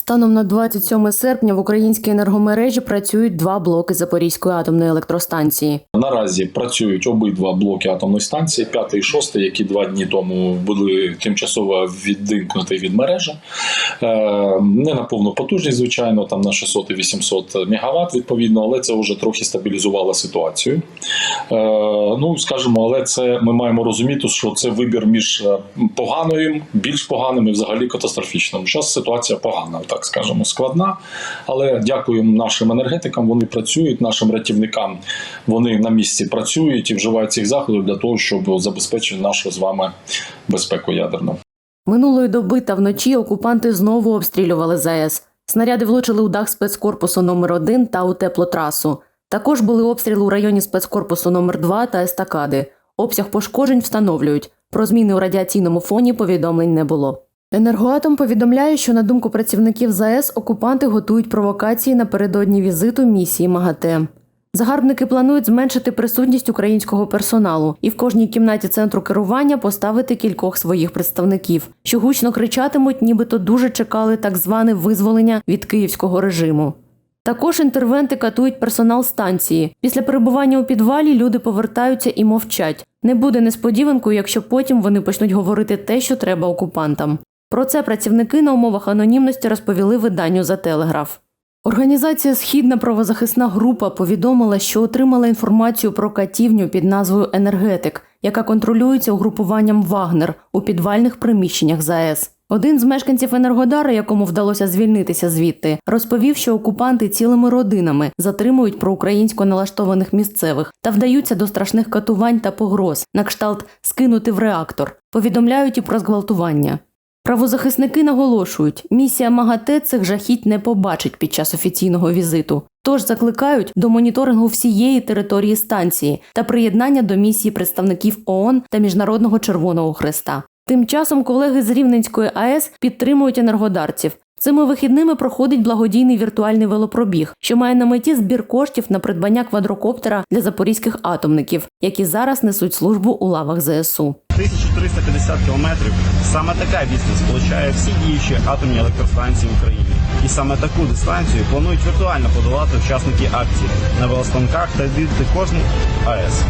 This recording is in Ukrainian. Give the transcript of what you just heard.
Станом на 27 серпня в українській енергомережі працюють два блоки Запорізької атомної електростанції. Наразі працюють обидва блоки атомної станції, п'ятий і шостий, які два дні тому були тимчасово відімкнуті від мережі. Е, Не на повну потужність, звичайно, там на 600 і 800 МВт відповідно, але це вже трохи стабілізувало ситуацію. Е, Ну, скажімо, але це ми маємо розуміти, що це вибір між поганим, більш поганим і взагалі катастрофічним. Зараз ситуація погана, так скажемо, складна. Але дякуємо нашим енергетикам. Вони працюють, нашим рятівникам вони на місці працюють і вживають цих заходів для того, щоб забезпечити нашу з вами безпеку ядерну. Минулої доби та вночі окупанти знову обстрілювали ЗАЕС. Снаряди влучили у дах спецкорпусу номер 1 та у теплотрасу. Також були обстріли у районі спецкорпусу номер 2 та естакади. Обсяг пошкоджень встановлюють. Про зміни у радіаційному фоні повідомлень не було. Енергоатом повідомляє, що на думку працівників ЗАЕС окупанти готують провокації напередодні візиту місії МАГАТЕ. Загарбники планують зменшити присутність українського персоналу і в кожній кімнаті центру керування поставити кількох своїх представників, що гучно кричатимуть, нібито дуже чекали так зване визволення від київського режиму. Також інтервенти катують персонал станції. Після перебування у підвалі люди повертаються і мовчать. Не буде несподіванкою, якщо потім вони почнуть говорити те, що треба окупантам. Про це працівники на умовах анонімності розповіли виданню за телеграф. Організація Східна правозахисна група повідомила, що отримала інформацію про катівню під назвою Енергетик, яка контролюється угрупуванням Вагнер у підвальних приміщеннях ЗАЕС. Один з мешканців Енергодара, якому вдалося звільнитися звідти, розповів, що окупанти цілими родинами затримують проукраїнсько налаштованих місцевих та вдаються до страшних катувань та погроз, на кшталт скинути в реактор. Повідомляють і про зґвалтування. Правозахисники наголошують, місія МАГАТЕ цих жахіть не побачить під час офіційного візиту. Тож закликають до моніторингу всієї території станції та приєднання до місії представників ООН та Міжнародного Червоного Хреста. Тим часом колеги з Рівненської АЕС підтримують енергодарців. Цими вихідними проходить благодійний віртуальний велопробіг, що має на меті збір коштів на придбання квадрокоптера для запорізьких атомників, які зараз несуть службу у лавах ЗСУ. 1350 кілометрів. Саме така відстань сполучає всі діючі атомні електростанції в Україні. І саме таку дистанцію планують віртуально подолати учасники акції на велостанках та відвідати кожну АЕС.